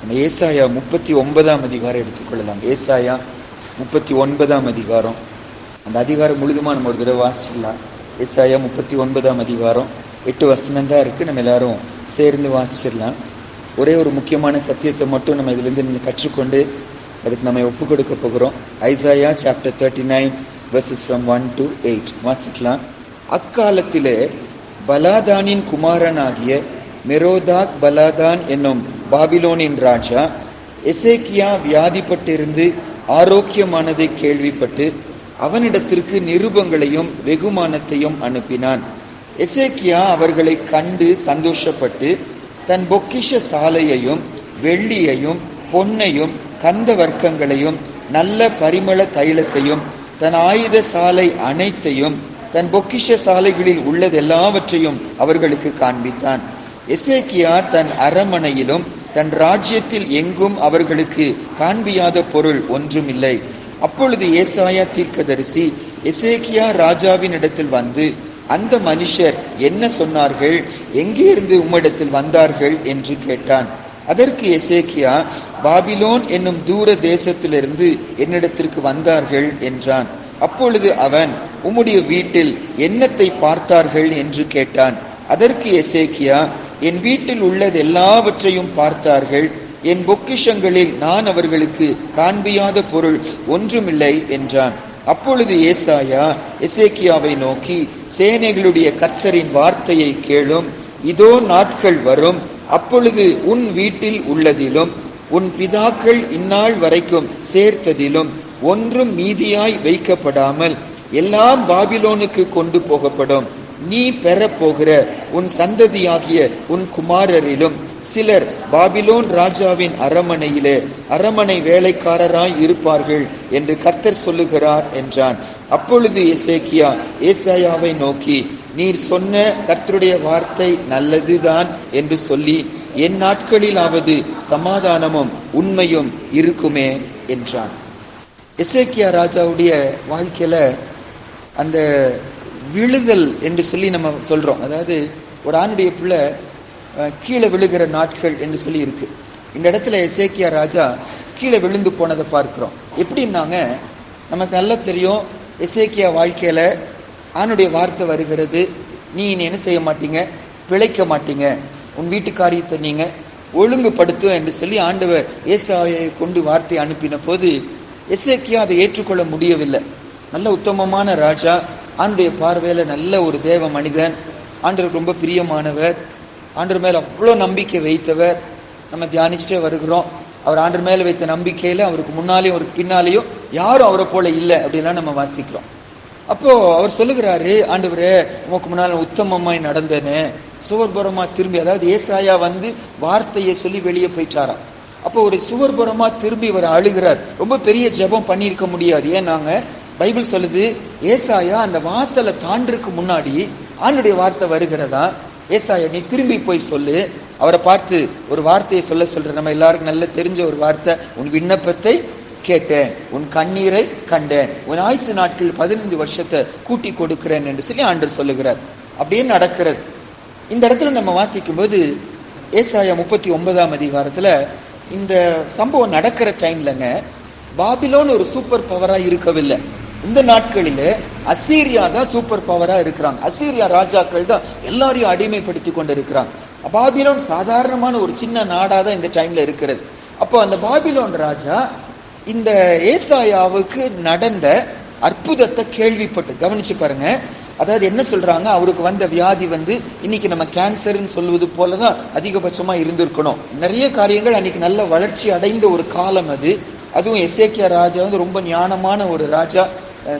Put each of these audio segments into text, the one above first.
நம்ம ஏசாயா முப்பத்தி ஒன்பதாம் அதிகாரம் எடுத்துக்கொள்ளலாம். ஏசாயா முப்பத்தி ஒன்பதாம் அதிகாரம். அந்த அதிகாரம் முழுதுமா நம்ம ஒரு தடவை வாசிச்சிடலாம். ஏசாயா முப்பத்தி ஒன்பதாம் அதிகாரம். எட்டு வசனம் தான் நம்ம எல்லாரும் சேர்ந்து வாசிச்சிடலாம். ஒரே ஒரு முக்கியமான சத்தியத்தை மட்டும் நம்ம இதுலேருந்து கற்றுக்கொண்டு அதுக்கு நம்ம ஒப்பு கொடுக்க போகிறோம். Isaiah chapter thirty nine verses from one to eight வாசிக்கலாம். அக்காலத்திலே பலாதானின் குமாரனாகிய மெரோதாக் பலாதான் என்னும் பாபிலோனின் ராஜா எசேக்கியா வியாதிப்பட்டிருந்து ஆரோக்கியமானதை கேள்விப்பட்டு அவனிடத்திற்கு நிருபங்களையும் வெகுமானத்தையும் அனுப்பினான். எசேக்கியா அவர்களை கண்டு சந்தோஷப்பட்டு தன் பொக்கிஷ சாலையையும் வெள்ளியையும் பொன்னையும் கந்த வர்க்கங்களையும் நல்ல பரிமள தைலத்தையும் தன் ஆயுத சாலை அனைத்தையும் தன் பொக்கிஷ சாலைகளில் உள்ளதெல்லாவற்றையும் அவர்களுக்கு காண்பித்தான். எசேக்கியா தன் அரமனையிலும் தன் ராஜ்யத்தில் எங்கும் அவர்களுக்கு காண்பியாத பொருள் ஒன்றுமில்லை. அப்பொழுது ஏசாயா தீர்க்கதரிசி எசேக்கியா ராஜாவின் இடத்தில் வந்து அந்த மனுஷர் என்ன சொன்னார்கள்? எங்கே இருந்து உம்மிடத்தில் வந்தார்கள்? என்று கேட்டான். அதற்கு எசேக்கியா பாபிலோன் என்னும் தூர தேசத்திலிருந்து என்னிடத்திற்கு வந்தார்கள் என்றான். அப்பொழுது அவன் உம்முடைய வீட்டில் என்னத்தை பார்த்தார்கள்? என்று கேட்டான். அதற்கு எசேக்கியா என் வீட்டில் உள்ளது எல்லாவற்றையும் பார்த்தார்கள். என் பொக்கிஷங்களில் நான் அவர்களுக்கு காண்பியாத பொருள் ஒன்றுமில்லை என்றான். அப்பொழுது ஏசாயா எசேக்கியாவை நோக்கி சேனைகளுடைய கர்த்தரின் வார்த்தையை கேளும். இதோ நாட்கள் வரும். அப்பொழுது உன் வீட்டில் உள்ளதிலும் உன் பிதாக்கள் இந்நாள் வரைக்கும் சேர்த்ததிலும் ஒன்றும் மீதியாய் வைக்கப்படாமல் எல்லாம் பாபிலோனுக்கு கொண்டு போகப்படும். நீ பெறப்போகிற உன் சந்ததியாகிய உன் குமாரரிலும் சிலர் பாபிலோன் ராஜாவின் அரமனையிலே அரமனை வேலைக்காரராய் இருப்பார்கள் என்று கர்த்தர் சொல்லுகிறார் என்றான். அப்பொழுது எசேக்கியா ஏசாயாவை நோக்கி நீர் சொன்ன கர்த்தருடைய வார்த்தை நல்லதுதான் என்று சொல்லி என் நாட்களிலாவது சமாதானமும் உண்மையும் இருக்குமே என்றான். எசேக்கியா ராஜாவுடைய வாழ்க்கையில அந்த விழுதல் என்று சொல்லி நம்ம சொல்கிறோம் அதாவது ஒரு ஆணுடைய பிள்ளை கீழே விழுகிற நாட்கள் என்று சொல்லி இருக்கு. இந்த இடத்துல எசேக்கியா ராஜா கீழே விழுந்து போனதை பார்க்குறோம். எப்படின்னாங்க நமக்கு நல்லா தெரியும் இசேக்கியா வாழ்க்கையில் ஆணுடைய வார்த்தை வருகிறது. நீ இனி என்ன செய்ய மாட்டீங்க? பிழைக்க மாட்டீங்க. உன் வீட்டு காரியத்தை நீங்கள் ஒழுங்குபடுத்து என்று சொல்லி ஆண்டவர் ஏசாயை கொண்டு வார்த்தை அனுப்பின போது எசேக்கியா அதை ஏற்றுக்கொள்ள முடியவில்லை. நல்ல உத்தமமான ராஜா ஆண்டுடைய பார்வையில் நல்ல ஒரு தேவ மனிதன். ஆண்டருக்கு ரொம்ப பிரியமானவர். ஆண்டர் மேலே அவ்வளோ நம்பிக்கை வைத்தவர். நம்ம தியானிச்சுட்டே வருகிறோம். அவர் ஆண்டர் மேலே வைத்த நம்பிக்கையில் அவருக்கு முன்னாலேயும் அவருக்கு பின்னாலேயும் யாரும் அவரை போல இல்லை அப்படின்லாம் நம்ம வாசிக்கிறோம். அப்போது அவர் சொல்லுகிறாரு ஆண்டவரே உமக்கு முன்னால் உத்தமமாய் நடந்தேன்னு சுவர்புறமாக திரும்பி அதாவது ஏசாயா வந்து வார்த்தையை சொல்லி வெளியே போயிட்டாராம் அப்போ ஒரு சுவர்புறமாக திரும்பி இவர் அழுகிறார். ரொம்ப பெரிய ஜெபம் பண்ணியிருக்க முடியாது. ஏன் நாங்கள் பைபிள் சொல்லுது ஏசாயா அந்த வாசலை தாண்டுறதுக்கு முன்னாடி ஆண்டுடைய வார்த்தை வருகிறதா? ஏசாயா நீ திரும்பி போய் சொல்லு. அவரை பார்த்து ஒரு வார்த்தையை சொல்ல சொல்ற நம்ம எல்லாருக்கும் நல்ல தெரிஞ்ச ஒரு வார்த்தை. உன் விண்ணப்பத்தை கேட்டேன். உன் கண்ணீரை கண்டேன். உன் ஆயுசு நாட்கள் பதினஞ்சு வருஷத்தை கூட்டி கொடுக்கிறேன் என்று சொல்லி ஆண்டு சொல்லுகிறார். அப்படியே நடக்கிறது. இந்த இடத்துல நம்ம வாசிக்கும் போது ஏசாயா முப்பத்தி ஒன்பதாம் அதிகாரத்துல இந்த சம்பவம் நடக்கிற டைம்லங்க பாபிலோன் ஒரு சூப்பர் பவராக இருக்கவில்லை. இந்த நாட்களிலே அசீரியா தான் சூப்பர் பவரா இருக்கிறாங்க. அசீரியா ராஜாக்கள் தான் எல்லாரையும் அடிமைப்படுத்தி கொண்டு இருக்கிறாங்க பாபிலோன் சாதாரணமான ஒரு சின்ன நாடா தான் இந்த டைம்ல இருக்கிறது. அப்போ அந்த பாபிலோன் ராஜா இந்த ஏசாயாவுக்கு நடந்த அற்புதத்தை கேள்விப்பட்டு கவனிச்சு பாருங்க. அதாவது என்ன சொல்றாங்க? அவருக்கு வந்த வியாதி வந்து இன்னைக்கு நம்ம கேன்சர்னு சொல்வது போலதான் அதிகபட்சமா இருந்திருக்கணும். நிறைய காரியங்கள் அன்னைக்கு நல்ல வளர்ச்சி அடைந்த ஒரு காலம் அது. அதுவும் எஸ்ஏகே ராஜா வந்து ரொம்ப ஞானமான ஒரு ராஜா.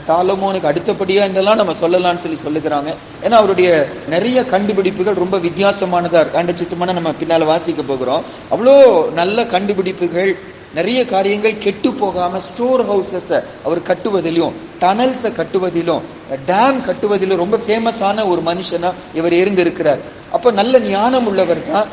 சாலமோனுக்கு அடுத்தபடியா என்றெல்லாம் நம்ம சொல்லலாம்னு சொல்லி சொல்லுகிறாங்க. ஏன்னா அவருடைய நிறைய கண்டுபிடிப்புகள் ரொம்ப வித்தியாசமானதா இருக்காண்ட சித்தமான நம்ம பின்னால வாசிக்க போகிறோம். அவ்வளோ நல்ல கண்டுபிடிப்புகள் நிறைய காரியங்கள் கெட்டு போகாம ஸ்டோர் ஹவுசஸ அவர் கட்டுவதிலும் டனல்ஸை கட்டுவதிலும் டேம் கட்டுவதிலும் ரொம்ப ஃபேமஸான ஒரு மனுஷனா இவர் இருந்திருக்கிறார். அப்ப நல்ல ஞானம் உள்ளவர் தான்.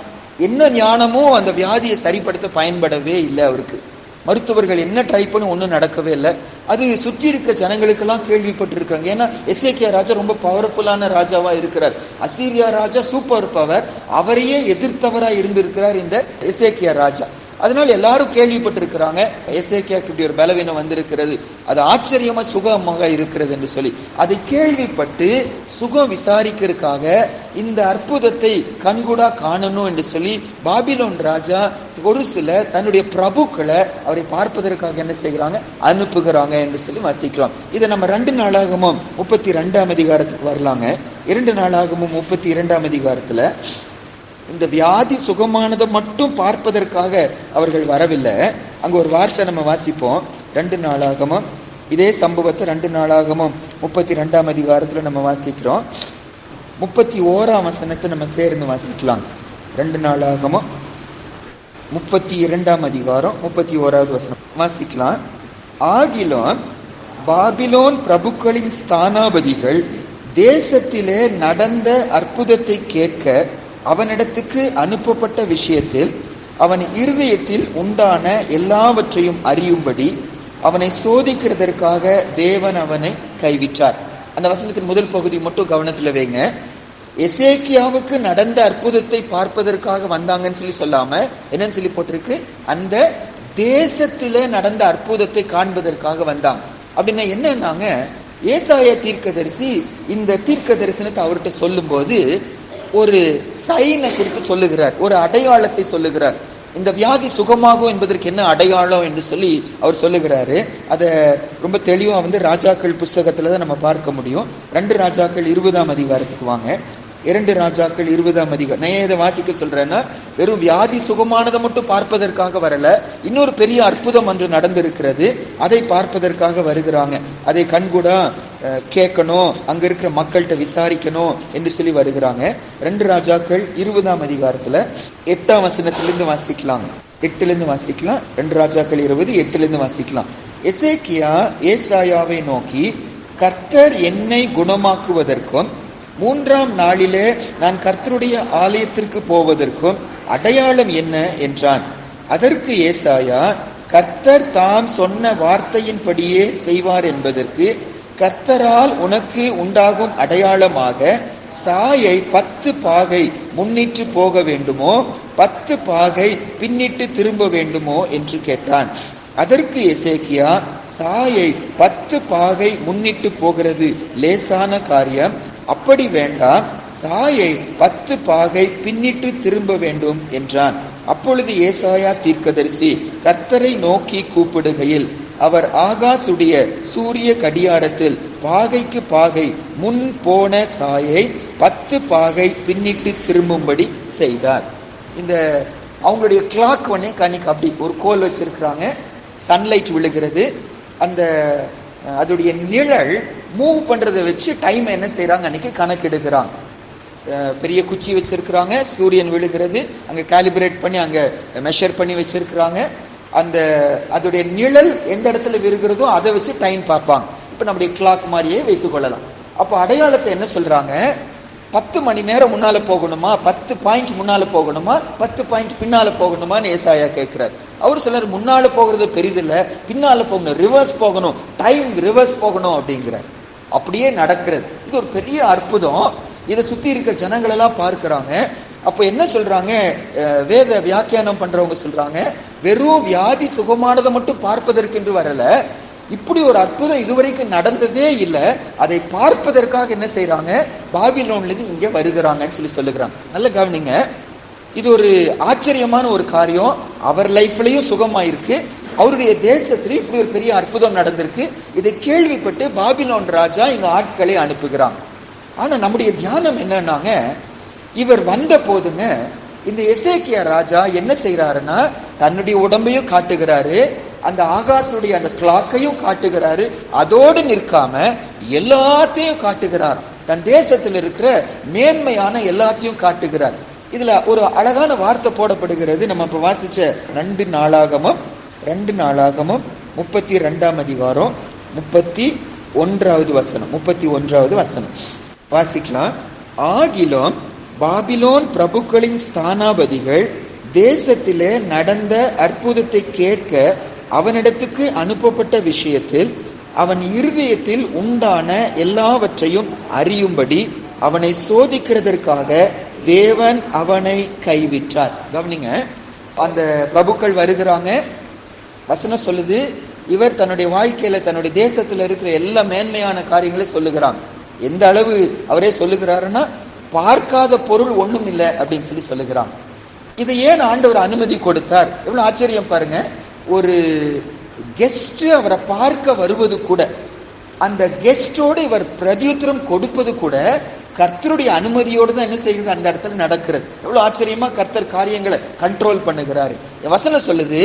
என்ன ஞானமோ அந்த வியாதியை சரிப்படுத்த பயன்படவே இல்லை அவருக்கு. மருத்துவர்கள் என்ன ட்ரை பண்ணி ஒன்றும் நடக்கவே இல்லை. அது சுற்றி இருக்கிற ஜனங்களுக்கெல்லாம் கேள்விப்பட்டிருக்கிறாங்க. ஏன்னா எஸ்ஏகே ராஜா ரொம்ப பவர்ஃபுல்லான ராஜாவா இருக்கிறார். அசீரியா ராஜா சூப்பர் பவர் அவரையே எதிர்த்தவராக இருந்திருக்கிறார் இந்த எஸ்ஏகே ராஜா. அதனால எல்லாரும் கேள்விப்பட்டிருக்கிறாங்க எசேக்கியாக்கு இப்படி ஒரு பலவீனம் வந்திருக்கிறது அது ஆச்சரியமா சுகமாக இருக்கிறது என்று சொல்லி. அதை கேள்விப்பட்டு சுகம் விசாரிக்கிறதுக்காக இந்த அற்புதத்தை கண்கூடா காணணும் என்று சொல்லி பாபிலோன் ராஜா ஒரு சில தன்னுடைய பிரபுக்களை அவரை பார்ப்பதற்காக என்ன செய்கிறாங்க அனுப்புகிறாங்க என்று சொல்லி வாசிக்கிறோம் இதை நம்ம ரெண்டு நாளாகமும் முப்பத்தி ரெண்டாம் அதிகாரத்துக்கு வரலாங்க. இரண்டு நாளாகமும் முப்பத்தி இரண்டாம் அதிகாரத்துல இந்த வியாதி சுகமானதை மட்டும் பார்ப்பதற்காக அவர்கள் வரவில்லை. அங்க ஒரு வார்த்தை நம்ம வாசிப்போம். ரெண்டு நாளாகமும் இதே சம்பவத்தை ரெண்டு நாளாகமும் முப்பத்தி ரெண்டாம் அதிகாரத்துல நம்ம வாசிக்கிறோம். முப்பத்தி ஓராம் வசனத்தை நம்ம சேர்ந்து வாசிக்கலாம். ரெண்டு நாளாகமும் முப்பத்தி இரண்டாம் அதிகாரம் முப்பத்தி ஓராவது வசனம். வாசிக்கலாம். ஆகிலும் பாபிலோன் பிரபுக்களின் ஸ்தானாபதிகள் தேசத்திலே நடந்த அற்புதத்தை கேட்க அவனிடத்துக்கு அனுப்பப்பட்ட விஷயத்தில் அவன் இருதயத்தில் உண்டான எல்லாவற்றையும் அறியும்படி அவனை சோதிக்கிறதற்காக தேவன் அவனை கைவிட்டார். அந்த வசனத்தின் முதல் பகுதி மட்டும் கவனத்தில் வைங்க. எசேக்கியாவுக்கு நடந்த அற்புதத்தை பார்ப்பதற்காக வந்தாங்கன்னு சொல்லி சொல்லாம என்னன்னு சொல்லி போட்டிருக்கு? அந்த தேசத்திலே நடந்த அற்புதத்தை காண்பதற்காக வந்தாங்க அப்படின்னா என்னன்னாங்க? ஏசாய தீர்க்கதரிசி இந்த தீர்க்க தரிசனத்தை அவர்கிட்ட சொல்லும்போது ஒரு சைனை குறித்து சொல்லுகிறார் ஒரு அடையாளத்தை சொல்லுகிறார். இந்த வியாதி சுகமாகும் என்பதற்கு என்ன அடையாளம் என்று சொல்லி அவர் சொல்லுகிறாரு. அதை ரொம்ப தெளிவாக வந்து ராஜாக்கள் புஸ்தகத்தில் தான் நம்ம பார்க்க முடியும். ரெண்டு ராஜாக்கள் இருபதாம் அதிகாரத்துக்கு வாங்க. இரண்டு ராஜாக்கள் இருபதாம் அதிகாரம். நான் இதை வாசிக்க சொல்றேன்னா வெறும் வியாதி சுகமானதை மட்டும் பார்ப்பதற்காக வரல இன்னொரு பெரிய அற்புதம் ஒன்று நடந்திருக்கிறது. அதை பார்ப்பதற்காக வருகிறாங்க. அதை கண்கூடா கேட்கணும் அங்க இருக்கிற மக்கள்கிட்ட விசாரிக்கணும் என்று சொல்லி வருகிறாங்க. ரெண்டு ராஜாக்கள் இருபதாம் அதிகாரத்துல எட்டாம் வசனத்திலிருந்து வாசிக்கலாம். எட்டுல இருந்து வாசிக்கலாம். ரெண்டு ராஜாக்கள் இருபது எட்டுல இருந்து வாசிக்கலாம். எசேக்கியா ஏசாயாவை நோக்கி கர்த்தர் என்னை குணமாக்குவதற்கும் மூன்றாம் நாளிலே நான் கர்த்தருடைய ஆலயத்திற்கு போவதற்கும் அடையாளம் என்ன? என்றான். அதற்கு ஏசாயா கர்த்தர் தாம் சொன்ன வார்த்தையின்படியே செய்வார் என்பதற்கு கர்த்தரால் உனக்கு உண்டாகும் அடையாளமாக சாயை பத்து பாகை முன்னிட்டு போக வேண்டுமோ பத்து பாகை பின்னிட்டு திரும்ப வேண்டுமோ என்று கேட்டான். அதற்கு எசேக்கியா சாயை பத்து பாகை முன்னிட்டு போகிறது லேசான காரியம். அப்படி வேண்டாம் சாயை பத்து பாகை பின்னிட்டு திரும்ப வேண்டும் என்றான். அப்பொழுது ஏசாயா தீர்க்கதரிசி கர்த்தரை நோக்கி கூப்பிடுகையில் அவர் ஆகாசுடைய சூரிய கடியாரத்தில் பாகைக்கு பாகை முன் போன சாயை பத்து பாகை பின்னிட்டு திரும்பும்படி செய்தார். இந்த அவங்களுடைய கிளாக் ஒன்னே கண்ணிக்கு அப்படி ஒரு கோல் வச்சிருக்கிறாங்க. சன்லைட் விழுகிறது. அந்த அதோடைய நிழல் மூவ் பண்ணுறதை வச்சு டைம் என்ன செய்கிறாங்க அன்னைக்கு கணக்கெடுக்கிறாங்க பெரிய குச்சி வச்சிருக்கிறாங்க. சூரியன் விழுகிறது. அங்கே காலிபரேட் பண்ணி அங்கே மெஷர் பண்ணி வச்சிருக்கிறாங்க. அந்த அதோடைய நிழல் எந்த இடத்துல விருகிறதோ அதை வச்சு டைம் பார்ப்பாங்க. இப்போ நம்முடைய கிளாக் மாதிரியே வைத்துக் கொள்ளலாம். அப்போ அடையாளத்தை என்ன சொல்றாங்க? பத்து மணி நேரம் முன்னால போகணுமா? பத்து பாயிண்ட் முன்னால போகணுமா? பத்து பாயிண்ட் பின்னால போகணுமான்னு ஏசாயா கேட்கிறார். அவர் சிலர் முன்னால போகிறது பெரிதில்ல பின்னால போகணும் ரிவர்ஸ் போகணும் டைம் ரிவர்ஸ் போகணும் அப்படிங்கிறார். அப்படியே நடக்கிறது. இது ஒரு பெரிய அற்புதம். இதை சுத்தி இருக்க ஜனங்களெல்லாம் பார்க்குறாங்க பார்க்கிறாங்க. அப்போ என்ன சொல்றாங்க? வேத வியாக்கியானம் பண்றவங்க சொல்றாங்க வெறும் வியாதி சுகமானதை மட்டும் பார்ப்பதற்கென்று வரல. இப்படி ஒரு அற்புதம் இதுவரைக்கும் நடந்ததே இல்லை. அதை பார்ப்பதற்காக என்ன செய்யறாங்க பாபிலோன்ல இருந்து இங்க வருகிறாங்கன்னு சொல்லி சொல்லுகிறாங்க. நல்ல கவனிங்க. இது ஒரு ஆச்சரியமான ஒரு காரியம். அவர் லைஃப்லயும் சுகமாயிருக்கு. அவருடைய தேசத்திலையும் இப்படி ஒரு பெரிய அற்புதம் நடந்திருக்கு. இதை கேள்விப்பட்டு பாபிலோன் ராஜா இங்க ஆட்களை அனுப்புகிறான் ஆனா நம்முடைய தியானம் என்னன்னாங்க? இவர் வந்த போதுங்க இந்த எசேக்கியா ராஜா என்ன செய்யறாருன்னா தன்னுடைய உடம்பையும் காட்டுகிறாரு அந்த ஆகாசுடைய அந்த கிளாக்கையும் காட்டுகிறாரு அதோடு நிற்காம எல்லாத்தையும் காட்டுகிறார். தன் தேசத்தில் இருக்கிற மேன்மையான எல்லாத்தையும் காட்டுகிறார். இதுல ஒரு அழகான வார்த்தை போடப்படுகிறது. நம்ம இப்ப வாசிச்ச ரெண்டு நாளாகமும் ரெண்டு நாளாகமும் முப்பத்தி ரெண்டாம் அதிகாரம் முப்பத்தி ஒன்றாவது வசனம் முப்பத்தி ஒன்றாவது வசனம். வாசிக்கலாம். ஆகிலும் பாபிலோன் பிரபுக்களின் ஸ்தானாபதிகள் தேசத்திலே நடந்த அற்புதத்தை கேட்க அவனிடத்துக்கு அனுப்பப்பட்ட விஷயத்தில் அவன் இருதயத்தில் உண்டான எல்லாவற்றையும் அறியும்படி அவனை சோதிக்கிறதற்காக தேவன் அவனை கைவிட்டார். கவனிங்க அந்த பிரபுக்கள் வருகிறாங்க. வசனம் சொல்லுது இவர் தன்னுடைய வாழ்க்கையில தன்னுடைய தேசத்துல இருக்கிற எல்லா மேன்மையான காரியங்களை சொல்லுகிறாங்க. எந்த அளவு அவரே சொல்லுகிறாருன்னா பார்க்காத பொருள் ஒண்ணும் இல்லை அப்படின்னு சொல்லி சொல்லுகிறான். இதை ஏன் ஆண்டவர் அனுமதி கொடுத்தார்? எவ்வளவு ஆச்சரியம் பாருங்க. ஒரு கெஸ்ட் அவரை பார்க்க வருவது கூட அந்த கெஸ்டோடு இவர் பிரதியுத்தரம் கொடுப்பது கூட கர்த்தருடைய அனுமதியோடு தான் என்ன செய்கிறது? அந்த இடத்துல நடக்கிறது. எவ்வளவு ஆச்சரியமா கர்த்தர் காரியங்களை கண்ட்ரோல் பண்ணுகிறாரு. வசனம் சொல்லுது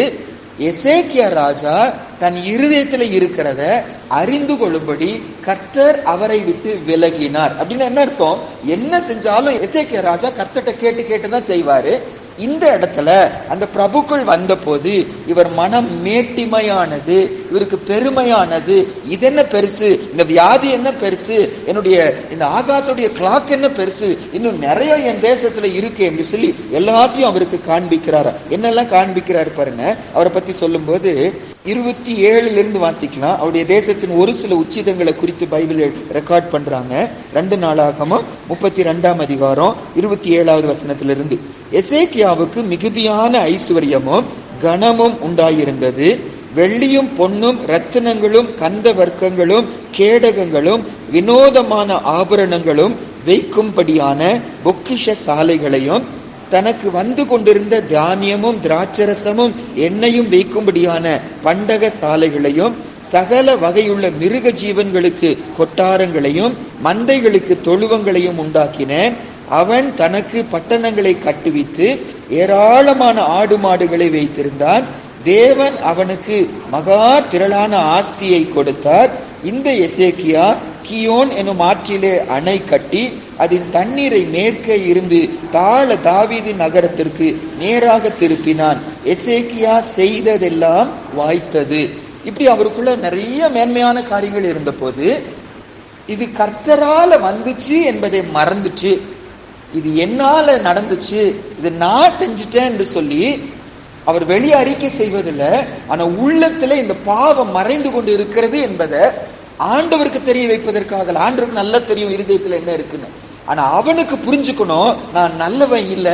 எசேக்கியா ராஜா தன் இருதயத்துல இருக்கிறத அறிந்து கொள்ளும்படி கர்த்தர் அவரை விட்டு விலகினார். அப்படின்னு என்ன அர்த்தம்? என்ன செஞ்சாலும் எசேக்கியா ராஜா கர்த்தட்ட கேட்டு கேட்டு தான் செய்வாரு. இந்த இடத்துல அந்த பிரபுக்கள் வந்தபோது இவர் மனம் மேட்டிமையானது இவருக்கு பெருமையானது. இது என்ன பெருசு? இந்த வியாதி என்ன பெருசு? என்னுடைய இந்த ஆகாசுடைய கிளாக் என்ன பெருசு? இன்னும் நிறைய என் தேசத்துல இருக்கு என்று சொல்லி எல்லாத்தையும் அவருக்கு காண்பிக்கிறாரா. என்னெல்லாம் காண்பிக்கிறார் பாருங்க. அவரை பத்தி சொல்லும்போது இருபத்தி ஏழுலேருந்து வாசிக்கலாம். அவருடைய தேசத்தின் ஒரு சில உச்சிதங்களை குறித்து பைபிள் ரெக்கார்ட் பண்ணுறாங்க ரெண்டு நாளாகமும் முப்பத்தி ரெண்டாம் அதிகாரம் இருபத்தி ஏழாவது வசனத்திலிருந்து. எசேக்கியாவுக்கு மிகுதியான ஐஸ்வர்யமும் கனமும் உண்டாயிருந்தது. வெள்ளியும் பொன்னும் ரத்தினங்களும் கந்த வர்க்கங்களும் கேடகங்களும் வினோதமான ஆபரணங்களும் வைக்கும்படியான பொக்கிஷ சாலைகளையும் தனக்கு வந்து கொண்டிருந்த தானியமும் திராட்சரசமும் எண்ணெயும் வைக்கும்படியான பண்டக சாலைகளையும் சகல வகையுள்ள மிருக ஜீவன்களுக்கு கொட்டாரங்களையும் மந்தைகளுக்கு தொழுவங்களையும் உண்டாக்கினேன் அவன் தனக்கு பட்டணங்களை கட்டுவித்து ஏராளமான ஆடு மாடுகளை வைத்திருந்தான். தேவன் அவனுக்கு மகா திரளான ஆஸ்தியை கொடுத்தார். இந்த எசேக்கியா கியோன் எனும் ஆற்றிலே அணை கட்டி அதன் தண்ணீரை மேற்கே இருந்து தாழ தாவீது நகரத்திற்கு நேராக திருப்பினான். எசேக்கியா செய்ததெல்லாம் வாய்த்தது. இப்படி அவருக்குள்ள நிறைய மேன்மையான காரியங்கள் இருந்தபோது இது கர்த்தரால வந்துச்சு என்பதை மறந்துச்சு. இது என்னால நடந்துச்சு இது நான் செஞ்சுட்டேன் என்று சொல்லி அவர் வெளியே அறிக்கை செய்வதில்ல ஆனா உள்ளத்துல இந்த பாவம் மறைந்து கொண்டு இருக்கிறது என்பதை ஆண்டவருக்கு தெரிய வைப்பதற்காக ஆண்டவருக்கு நல்லா தெரியும் இருதயத்துல என்ன இருக்குன்னு. ஆனா அவனுக்கு புரிஞ்சுக்கணும் நான் நல்லவன் இல்ல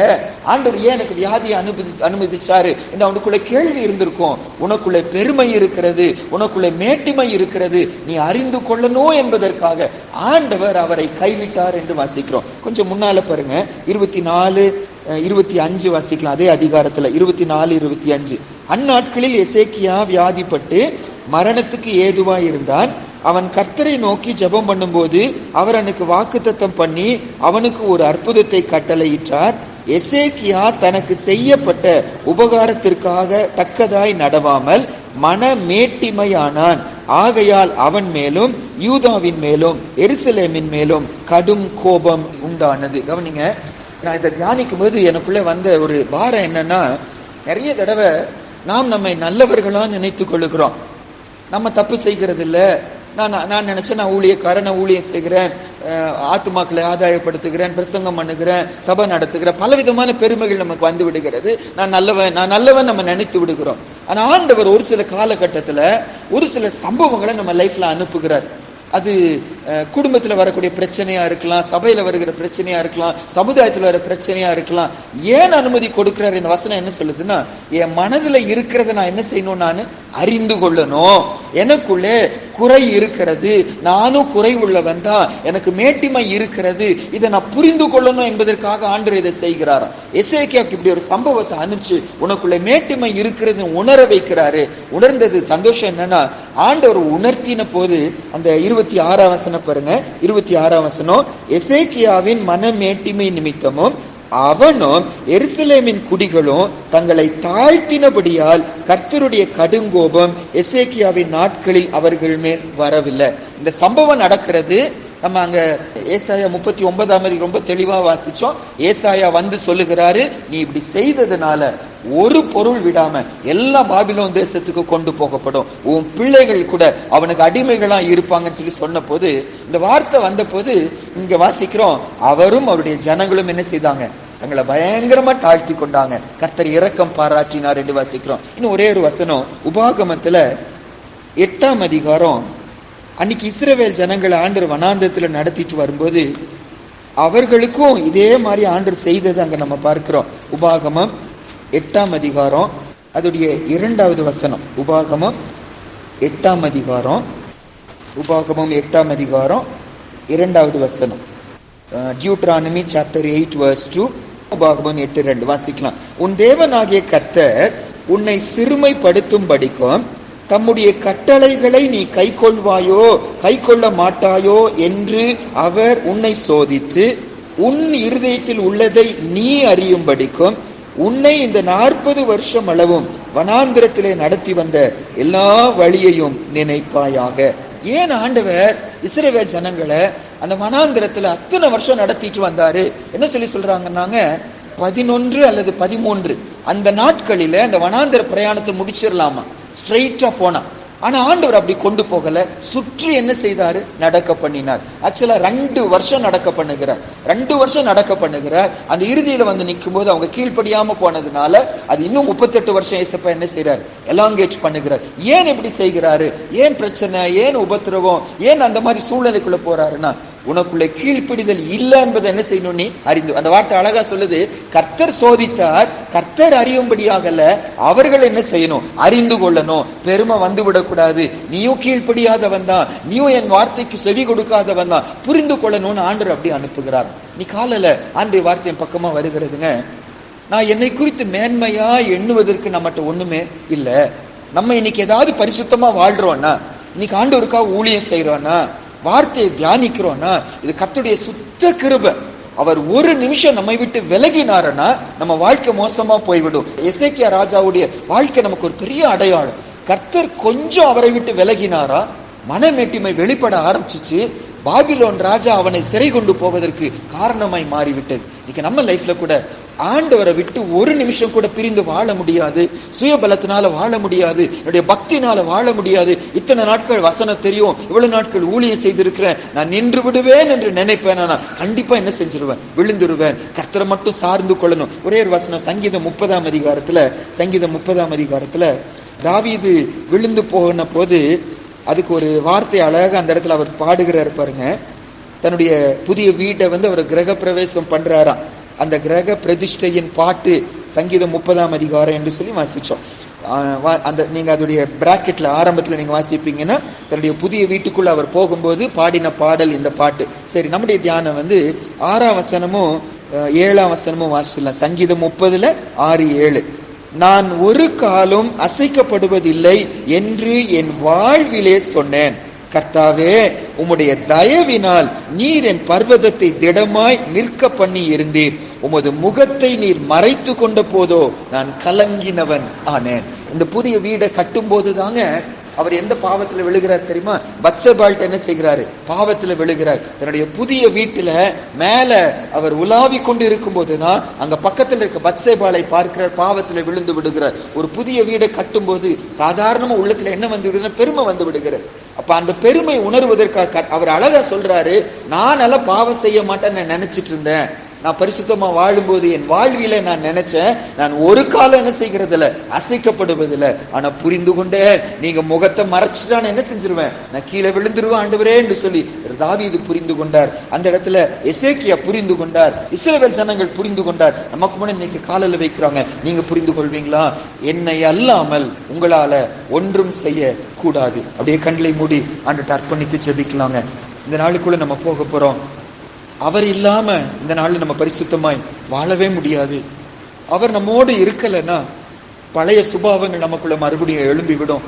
ஆண்டவர் ஏன் எனக்கு வியாதியை அனுமதி அனுமதிச்சாரு? இந்த அவனுக்குள்ள கேள்வி இருந்திருக்கும். உனக்குள்ள பெருமை இருக்கிறது உனக்குள்ள மேட்டிமை இருக்கிறது நீ அறிந்து கொள்ளணும் என்பதற்காக ஆண்டவர் அவரை கைவிட்டார் என்று வாசிக்கிறோம். கொஞ்சம் முன்னால பாருங்க இருபத்தி நாலு இருபத்தி அஞ்சு வாசிக்கலாம் அதே அதிகாரத்துல இருபத்தி நாலு இருபத்தி அஞ்சு அந்நாட்களில் எசேக்கியா வியாதிப்பட்டு மரணத்துக்கு ஏதுவாய் இருந்தான். அவன் கர்த்தரை நோக்கி ஜெபம் பண்ணும்போது அவர் அவனுக்கு வாக்குத்தத்தம் பண்ணி அவனுக்கு ஒரு அற்புதத்தை கட்டளையிட்டார். எசேக்கியா தனக்கு செய்யப்பட்ட உபகாரத்திற்காக தக்கதாய் நடவாமல் மன மேட்டிமையானான் ஆகையால் அவன் மேலும் யூதாவின் மேலும் எருசலேமின் மேலும் கடும் கோபம் உண்டானது. கவனிங்க நான் இதை தியானிக்கும் போது எனக்குள்ள வந்த ஒரு பாரம் என்னன்னா நிறைய தடவை நாம் நம்மை நல்லவர்களா நினைத்து கொள்ளுகிறோம். நம்ம தப்பு செய்கிறது இல்லை நான் நான் நினச்சேன் நான் ஊழியக்காரன் நான் ஊழியம் செய்கிறேன் ஆத்துமாக்களை ஆதாயப்படுத்துகிறேன் பிரசங்கம் பண்ணுகிறேன் சபை நடத்துகிறேன் பலவிதமான பெருமைகள் நமக்கு வந்து விடுகிறது. நான் நல்லவன் நான் நல்லவன் நம்ம நினைத்து விடுகிறோம். ஆனால் ஆண்டவர் ஒரு சில காலகட்டத்தில் ஒரு சில சம்பவங்களை நம்ம லைஃப்ல அனுப்புகிறார். அது குடும்பத்தில் வரக்கூடிய பிரச்சனையா இருக்கலாம் சபையில வருகிற பிரச்சனையா இருக்கலாம் சமுதாயத்தில் வர பிரச்சனையா இருக்கலாம். ஏன் அனுமதி கொடுக்கிறார்? இந்த வசனம் என்ன சொல்லுதுன்னா என் மனதில் இருக்கிறத நான் என்ன செய்யணும் நான் அறிந்து கொள்ளணும். எனக்குள்ளே குறை இருக்கிறது. நானும் குறை உள்ளவன் தான். எனக்கு மேட்டிமை இருக்கிறது. இதை நான் புரிந்து கொள்ளணும் என்பதற்காக ஆண்டவர் இதை செய்கிறாராம் எசேக்கியாக்கு இப்படி ஒரு சம்பவத்தை அனுப்பிச்சு உனக்குள்ள மேட்டிமை இருக்கிறது உணர வைக்கிறாரு. உணர்ந்தது சந்தோஷம் என்னன்னா ஆண்டவர் உணர்த்தின போது அந்த இருபத்தி ஆறாம் வசனம் பாருங்க இருபத்தி ஆறாம் வசனம் எசேக்கியாவின் மன மேட்டிமை நிமித்தமும் அவனும் எருசலேமின் குடிகளும் தங்களை தாழ்த்தினபடியால் கர்த்தருடைய கடுங்கோபம் எசேக்கியாவின் நாட்களில் அவர்கள் மேல் வரவில்லை. இந்த சம்பவம் நடக்கிறது நம்ம அங்க ஏசாயா முப்பத்தி ஒன்பதாம் அதிகாரம் ரொம்ப தெளிவா வாசிச்சோம். ஏசாயா வந்து சொல்லுகிறாரு நீ இப்படி செய்ததுனால ஒரு பொருள் விடாம எல்லா பாபிலோன் தேசத்துக்கு கொண்டு போகப்படும். உன் பிள்ளைகள் கூட அவனுக்கு அடிமைகளா இருப்பாங்கன்னு சொல்லி சொன்ன போது இந்த வார்த்தை வந்த போது இங்க வாசிக்கிறோம் அவரும் அவருடைய ஜனங்களும் என்ன செய்தாங்க? தங்களை பயங்கரமா தாழ்த்தி கொண்டாங்க. கர்த்தர் இரக்கம் பாராட்டினார் என்று வாசிக்கிறோம். இன்னும் ஒரே ஒரு வசனம் உபாகமத்துல எட்டாம் அதிகாரம் அன்னைக்கு இஸ்ரவேல் ஜனங்களை ஆண்டர் வனாந்தத்தில் நடத்திட்டு வரும்போது அவர்களுக்கும் இதே மாதிரி ஆண்டர் செய்தது அங்கே நம்ம பார்க்கிறோம். உபாகமம் எட்டாம் அதிகாரம் அதோடைய இரண்டாவது வசனம். உபாகமம் எட்டாம் அதிகாரம் உபாகமம் எட்டாம் அதிகாரம் இரண்டாவது வசனம். Deuteronomy chapter eight verse two உபாகமம் எட்டு ரெண்டு. வாசிக்கலாம். உன் தேவனாகிய கர்த்தர் உன்னை சிறுமைப்படுத்தும் படிக்கும் தம்முடைய கட்டளைகளை நீ கைக்கொள்வாயோ கைக்கொள்ள மாட்டாயோ என்று அவர் உன்னை சோதித்து உன் இருதயத்தில் உள்ளதை நீ அறியும்படிக்கும் உன்னை இந்த நாற்பது வருஷம் அளவும் வனாந்திரத்திலே நடத்தி வந்த எல்லா வழியையும் நினைப்பாயாக. ஏன் ஆண்டவர் இஸ்ரேவேல் ஜனங்களை அந்த வனாந்திரத்துல அத்தனை வருஷம் நடத்திட்டு வந்தாரு? என்ன சொல்லி சொல்றாங்கன்னாங்க? பதினொன்று அல்லது பதிமூன்று. அந்த நாட்களில அந்த வனாந்திர பிரயாணத்தை முடிச்சிடலாமா? ஸ்ட்ரெயிட்டாக போனா ஆனால் ஆண்டவர் அப்படி கொண்டு போகல. சுற்றி என்ன செய்தாரு? நடக்க பண்ணினார். ஆக்சுவலாக ரெண்டு வருஷம் நடக்க பண்ணுகிறார். ரெண்டு வருஷம் நடக்க பண்ணுகிறார். அந்த இறுதியில் வந்து நிற்கும் போது அவங்க கீழ்ப்படியாமல் போனதுனால அது இன்னும் முப்பத்தெட்டு வருஷம் ஏசப்பா என்ன செய்கிறார் எலாங்கேஜ் பண்ணுகிறார். ஏன் இப்படி செய்கிறாரு? ஏன் பிரச்சனை? ஏன் உபத்திரவம்? ஏன் அந்த மாதிரி சூழ்நிலைக்குள்ளே போகிறாருன்னா உனக்குள்ள கீழ்ப்பிடிதல் இல்லை என்பதை என்ன செய்யணும் நீ அறிந்து அந்த வார்த்தை அழகா சொல்லுது கர்த்தர் சோதித்தார் கர்த்தர் அறியும்படியாகல அவர்கள் என்ன செய்யணும்? அறிந்து கொள்ளணும். பெருமை வந்து விடக்கூடாது நீயும் கீழ்ப்படியாதவன் தான். நீயும் என் வார்த்தைக்கு செவி கொடுக்காதவன் தான். புரிந்து கொள்ளணும்னு ஆண்டர் அப்படி அனுப்புகிறார். நீ காலல ஆண்டு வார்த்தை என் பக்கமா வருகிறதுங்க. நான் என்னை குறித்து மேன்மையா எண்ணுவதற்கு நம்மகிட்ட ஒண்ணுமே இல்லை. நம்ம இன்னைக்கு ஏதாவது பரிசுத்தமா வாழ்றோம்னா இன்னைக்கு ஆண்டவருக்காக ஊழியம் செய்யறோம்னா வார்த்தையை தியானிக்கிறோம்னா இது கத்துடைய சுத்த கிருபை. அவர் ஒரு நிமிஷம் நம்மை விட்டு விலகினாருன்னா நம்ம வாழ்க்கை மோசமா போய்விடும். எசேக்கியா ராஜாவுடைய வாழ்க்கை நமக்கு ஒரு பெரிய அடையாளம். கர்த்தர் கொஞ்சம் அவரை விட்டு விலகினாரா மனமேட்டிமை வெளிப்பட ஆரம்பிச்சிச்சு பாபிலோன் ராஜா அவனை சிறை கொண்டு போவதற்கு காரணமாய் மாறிவிட்டது. இன்னைக்கு நம்ம லைஃப்ல கூட ஆண்டவரை விட்டு ஒரு நிமிஷம் கூட பிரிந்து வாழ முடியாது. சுயபலத்தினால வாழ முடியாது. என்னுடைய பக்தினால வாழ முடியாது. இத்தனை நாட்கள் வசனம் தெரியும். இவ்வளவு நாட்கள் ஊழியம் செய்திருக்கிறேன். நான் நின்று விடுவேன் என்று நினைப்பேன். நான் கண்டிப்பா என்ன செஞ்சிருவேன்? விழுந்துருவேன். கர்த்தரை மட்டும் சார்ந்து கொள்ளணும். ஒரே ஒரு வசனம் சங்கீதம் முப்பதாம் அதிகாரத்துல சங்கீதம் முப்பதாம் அதிகாரத்துல தாவீது விழுந்து போன போது அதுக்கு ஒரு வார்த்தை அழகாக அந்த இடத்துல அவர் பாடுகிறார் பாருங்க. தன்னுடைய புதிய வீட்டை வந்து அவர் கிரக பிரவேசம் பண்றாராம். அந்த கிரக பிரதிஷ்டையின் பாட்டு சங்கீதம் முப்பதாம் அதிகாரம் என்று சொல்லி வாசித்தோம் வா- அந்த நீங்கள் அதோடைய பிராக்கெட்டில் ஆரம்பத்தில் நீங்கள் வாசிப்பீங்கன்னா தன்னுடைய புதிய வீட்டுக்குள்ள அவர் போகும்போது பாடின பாடல் இந்த பாட்டு. சரி நம்முடைய தியானம் வந்து ஆறாம் வசனமும் ஏழாம் வசனமும் வாசிச்சிடலாம். சங்கீதம் முப்பதுல ஆறு ஏழு. நான் ஒரு காலம் அசைக்கப்படுவதில்லை என்று என் வாழ்விலே சொன்னேன். கர்த்தாவே உம்முடைய தயவினால் நீர் என் பர்வதத்தை திடமாய் நிற்க பண்ணி இருந்தீர். உமது முகத்தை நீர் மறைத்து கொண்ட போதோ நான் கலங்கினவன். ஆனேன் இந்த புதிய வீடை கட்டும் போது தாங்க அவர் எந்த பாவத்துல விழுகிறார் தெரியுமா? பத்சபால்ட் என்ன செய்கிறாரு? பாவத்துல விழுகிறார். தன்னுடைய புதிய வீட்டுல மேல அவர் உலாவி கொண்டு இருக்கும் போதுதான் அங்க பக்கத்துல இருக்க பத்சேபாலை பார்க்கிறார் பாவத்துல விழுந்து விடுகிறார். ஒரு புதிய வீடை கட்டும்போது சாதாரணமா உள்ளத்துல என்ன வந்து விடுதுன்னா பெருமை வந்து விடுகிறது. அப்ப அந்த பெருமை உணர்வதற்காக அவர் அழகா சொல்றாரு நான் நல்லா பாவம் செய்ய மாட்டேன்னு நினச்சிட்டு நினைச்சிட்டு இருந்தேன். நான் பரிசுத்தமா வாழும்போது என் வாழ்வில நான் நினைச்சேன் நான் ஒரு காலம் என்ன செய்கிறதில்ல அசைக்கப்படுவதில்ல. ஆனா புரிந்து கொண்டே நீங்க முகத்தை மறைச்சிட்டா நான் என்ன செஞ்சிருவேன்? நான் கீழே விழுந்துருவேன் ஆண்டவரே என்று சொல்லி இது புரிந்து கொண்டார். அந்த இடத்துல எசேக்கியா புரிந்து கொண்டார். இஸ்ரவேல் ஜனங்கள் புரிந்து கொண்டார். நமக்கு முன்னாடி இன்னைக்கு காலில் வைக்கிறாங்க. நீங்க புரிந்து கொள்வீங்களா? என்னை அல்லாமல் உங்களால ஒன்றும் செய்ய கூடாது அப்படியே கண்களை மூடி ஆண்டு அர்ப்பணித்து ஜெபிக்கலாங்க. இந்த நாளுக்குள்ள நம்ம போக போறோம். அவர் இல்லாமல் இந்த நாளில் நம்ம பரிசுத்தமாய் வாழவே முடியாது. அவர் நம்மோடு இருக்கலைன்னா பழைய சுபாவங்கள் நமக்குள்ள மறுபடியும் எழும்பிவிடும்.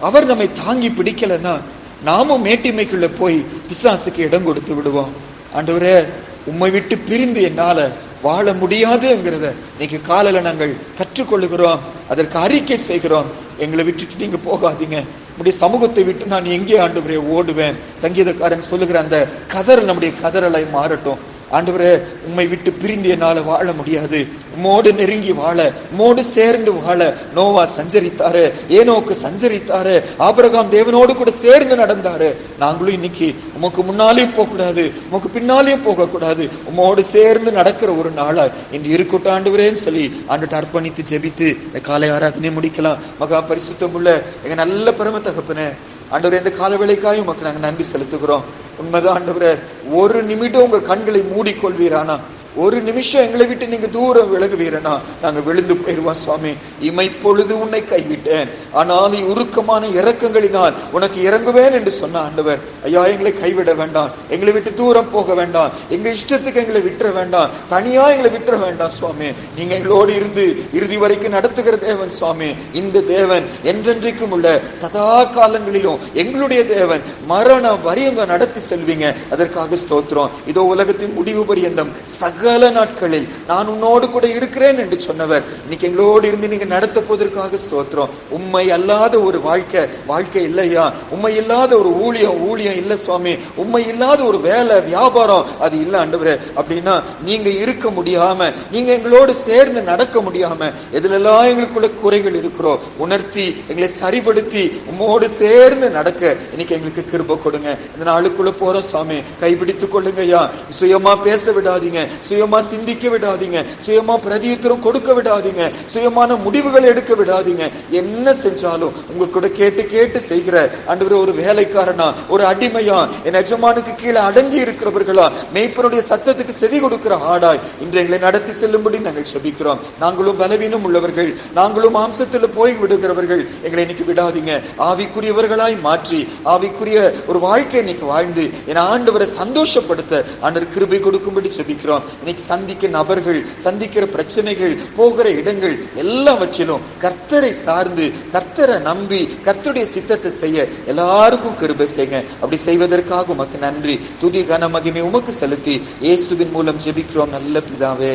அவர் நம்மை தாங்கி பிடிக்கலைன்னா நாமும் மேட்டிமைக்குள்ளே போய் பிசாசுக்கு இடம் கொடுத்து விடுவோம். ஆண்டவரே உம்மை விட்டு பிரிந்து என்னால் வாழ முடியாதுங்கிறத இன்னைக்கு காலையில் நாங்கள் கற்றுக்கொள்ளுகிறோம். அதற்கு அறிக்கை செய்கிறோம். எங்களை விட்டுட்டு நீங்கள் போகாதீங்க. நம்முடைய சமூகத்தை விட்டு நான் எங்கே ஆண்டு ஓடுவேன்? சங்கீதக்காரன் சொல்லுகிற அந்த கதறல் நம்முடைய கதறலை மாறட்டும். ஆண்டவரே உம்மை விட்டு பிரிந்து என்னால வாழ முடியாது. உம்மோடு நெருங்கி வாழ உம்மோடு சேர்ந்து வாழ நோவா சஞ்சரித்தாரு ஏனோக்கு சஞ்சரித்தாரு ஆபிரகாம் தேவனோடு கூட சேர்ந்து நடந்தாரு. நாங்களும் இன்னைக்கு உமக்கு முன்னாலேயும் போக கூடாது உமக்கு பின்னாலேயும் போக கூடாது உம்மோடு சேர்ந்து நடக்கிற ஒரு நாளா இன்று இருக்கட்டும் ஆண்டவரேன்னு சொல்லி ஆண்டுட்டு அர்ப்பணித்து ஜெபித்து இந்த காலை ஆராதனை முடிக்கலாம். மகா பரிசுத்தம் உள்ள எங்க நல்ல பெருமை தகப்பனே ஆண்டவர் எந்த கால வேலைக்காயும் உமக்கு நாங்க நன்றி செலுத்துகிறோம். உண்மைதான் ஆண்டவரே. ஒரு நிமிடம் உங்க கண்களை மூடிக்கொள்வீரானா? ஒரு நிமிஷம் எங்களை விட்டு நீங்க தூரம் விலகுவீரனா நாங்க விழுந்து போயிருவோம் சுவாமி. இமைப்பொழுது உன்னை கைவிட்டேன். ஆனால் உருக்கமான இறக்கங்களினால் உனக்கு இறங்குவேன் என்று சொன்ன ஆண்டவர் ஐயா எங்களை கைவிட வேண்டாம். எங்களை விட்டு தூரம் போக வேண்டாம். எங்க இஷ்டத்துக்கு எங்களை விட்டுற வேண்டாம். தனியா எங்களை விட்டுற வேண்டாம் சுவாமி. நீங்க எங்களோடு இருந்து இறுதி வரைக்கும் நடத்துகிற தேவன் சுவாமி. இந்த தேவன் என்றென்றைக்கும் உள்ள சதா காலங்களிலும் எங்களுடைய தேவன் மரண வரியங்க நடத்தி செல்வீங்க. அதற்காக ஸ்தோத்திரம். இதோ உலகத்தின் முடிவு பரியந்தம் சக சகல நாட்களில் நான் உன்னோடு கூட இருக்கிறேன் என்று சொன்னவர். இன்னைக்கு எங்களோடு இருந்து நீங்க நடத்த போவதற்காக ஸ்தோத்திரம். உண்மை அல்லாத ஒரு வாழ்க்கை வாழ்க்கை இல்லையா? உண்மை இல்லாத ஒரு ஊழியம் ஊழியம் இல்ல சுவாமி. உண்மை இல்லாத ஒரு வேலை வியாபாரம் அது இல்ல ஆண்டவரே. அப்படின்னா நீங்க இருக்க முடியாம நீங்க எங்களோடு சேர்ந்து நடக்க முடியாம எதுலெல்லாம் எங்களுக்குள்ள குறைகள் இருக்கிறோ உணர்த்தி எங்களை சரிபடுத்தி உம்மோடு சேர்ந்து நடக்க இன்னைக்கு எங்களுக்கு கிருப கொடுங்க. இந்த நாளுக்குள்ள போறோம் சுவாமி. கைப்பிடித்துக் கொள்ளுங்க ஐயா சுயமா பேச விடாதீங்க. சுயமா சிந்திக்க விடாதீங்க. சுயமா பிரதியுத்தரம் கொடுக்க விடாதீங்க. சுயமான முடிவுகள் எடுக்க விடாதீங்க. என்ன செஞ்சாலும் உங்க கூட கேட்டு கேட்டு செய்கிற அன்று ஒரு வேலைக்காரனா ஒரு அடிமையா என் எஜமானுக்கு கீழே அடங்கி இருக்கிறவர்களா மேய்ப்பனுடைய சத்தத்துக்கு செவி கொடுக்கிற ஆடாய் இன்று எங்களை நடத்தி செல்லும்படி நாங்கள் செபிக்கிறோம். நாங்களும் பலவீனம் உள்ளவர்கள் நாங்களும் மாம்சத்தில் போய் விடுகிறவர்கள் எங்களை இன்னைக்கு விடாதீங்க. ஆவிக்குரியவர்களாய் மாற்றி ஆவிக்குரிய ஒரு வாழ்க்கை இன்னைக்கு வாழ்ந்து என் ஆண்டவரை சந்தோஷப்படுத்த ஆண்டவர் கிருபை கொடுக்கும்படி செபிக்கிறோம். இன்னைக்கு சந்திக்க நபர்கள் சந்திக்கிற பிரச்சனைகள் போகிற இடங்கள் எல்லாவற்றிலும் கர்த்தரை சார்ந்து கர்த்தரை நம்பி கர்த்தருடைய சித்தத்தை செய்ய எல்லாருக்கும் கிருபை செய்யுங்க. அப்படி செய்வதற்காக உமக்கு நன்றி. துதி கன மகிமை உமக்கு செலுத்தி இயேசுவின் மூலம் ஜெபிக்கிறோம். நல்ல பிதாவே.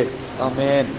ஆமேன்.